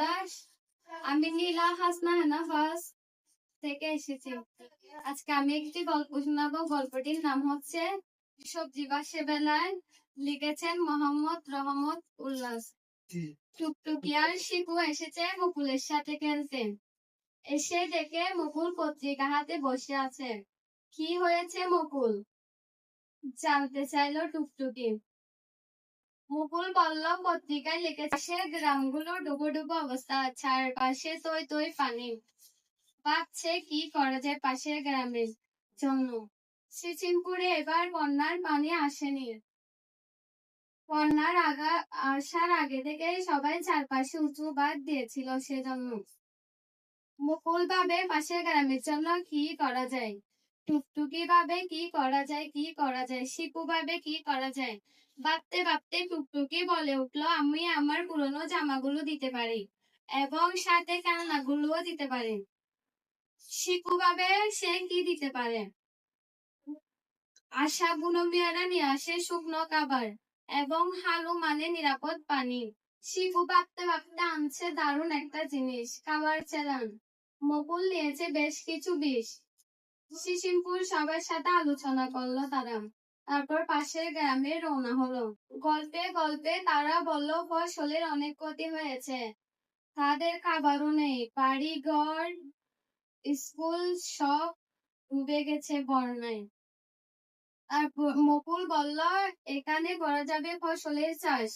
দাস আমি নীলা হাসনা হেনাফাস থেকে এসেছি। আজকে আমি একটি গল্প শোনাবো গল্পটির নাম হচ্ছে সবজি বাসে বেলায় লিখেছেন মোহাম্মদ রহমত উল্লাস। টুকটুকি আর শিকু এসেছে মুকুলের সাথে খেলতে। এসে দেখে মুকুল পত্রিকা হাতে বসে আছে। কি হয়েছে মুকুল? জানতে চাইলো টুকটুকি। মুকুল বলল পত্রিকায় লিখেছে গ্রামগুলো ডুবো ডুবো অবস্থা, চারপাশে তৈ তৈ পানি। ভাবছে কি করা যায় পাশের গ্রামের জন্য সিচিমপুরে এবার বন্যার পানি আসেনি। বন্যার আগা, আসার আগে থেকে সবাই চারপাশে উঁচু বাদ দিয়েছিল সেজন্য মুকুল ভাবে পাশের গ্রামের জন্য কি করা যায়? টুকটুকি ভাবে কি করা যায়, কি করা যায়, শিপু ভাবে কি করা যায়? ভাবতে ভাবতে টুকটুকি বলে উঠল, আমি আমার পুরনো জামাগুলো দিতে পারি এবং সাথে খেলনাগুলোও দিতে পারি। শিপু ভাবে সে কি দিতে পারে? আশা বুনো মিয়ারা নিয়ে আসে শুকনো খাবার এবং হালু মানে নিরাপদ পানি। শিপু ভাবতে ভাবতে আনছে দারুণ একটা জিনিস, খাবার চেলান মকুল নিয়েছে বেশ কিছু বিষ। সিসিমপুর সবার সাথে আলোচনা করল তারা। তারপর পাশের গ্রামে রওনা হলো। গল্পে গল্পে তারা বলল, ফসলের অনেক ক্ষতি হয়েছে। তাদের খাবারও নেই। বাড়ি ঘর স্কুল সব ডুবে গেছে বন্যায় আর মুকুল বলল, এখানে করা যাবে ফসলের চাষ?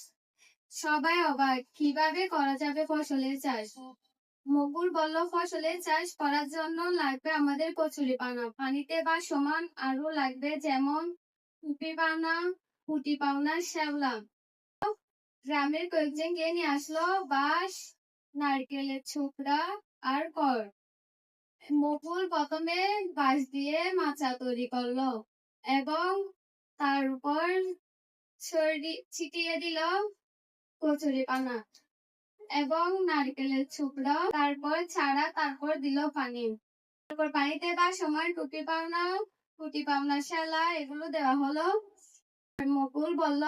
সবাই অবাক, কীভাবে করা যাবে ফসলের চাষ? মুকুল বলল ফসলের চাষ করার জন্য লাগবে আমাদের কচুরি পানা। পানিতে বা সমান আরও লাগবে যেমন কুপি পানা, পুটি পাওনা, শ্যাওলা। গ্রামের কয়েকজন গিয়ে নিয়ে আসলো, বাঁশ, নারকেলের ছোকরা আর কর। মুকুল প্রথমে বাঁশ দিয়ে মাচা তৈরি করল এবং তার উপর ছড়ি- ছিটিয়ে দিল কচুরি পানা। এবং নারকেলের ছুকরা তারপর ছাড়া তারপর দিল পানি। তারপর পানিতে বা সময় টুটি পাওনা টুটি পাওনা শালা, এগুলো দেওয়া হলো। মুকুল বলল,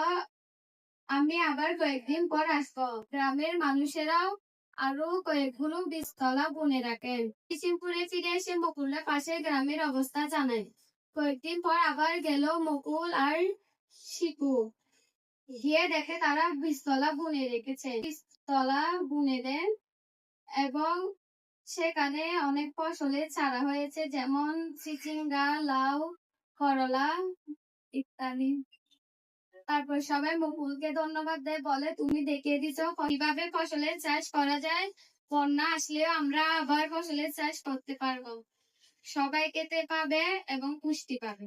আমি আবার কয়েকদিন পর আসব। গ্রামের মানুষেরাও আরও কয়েকগুলো বীজতলা বুনে রাখেন কিচিমপুরে ফিরে এসে মুকুলের পাশে গ্রামের অবস্থা জানায়। কয়েকদিন পর আবার গেল মুকুল আর শিকু গিয়ে দেখে তারা বীজতলা বুনে রেখেছে। বীজতলা বুনে দেন এবং সেখানে অনেক ফসলের চারা হয়েছে, যেমন চিচিঙ্গা, লাউ, করলা ইত্যাদি। তারপর সবাই মুকুলকে ধন্যবাদ দেয়, বলে, তুমি দেখিয়ে দিছো কীভাবে ফসলের চাষ করা যায়? বন্যা আসলেও আমরা আবার ফসলের চাষ করতে পারব। সবাই খেতে পাবে এবং পুষ্টি পাবে।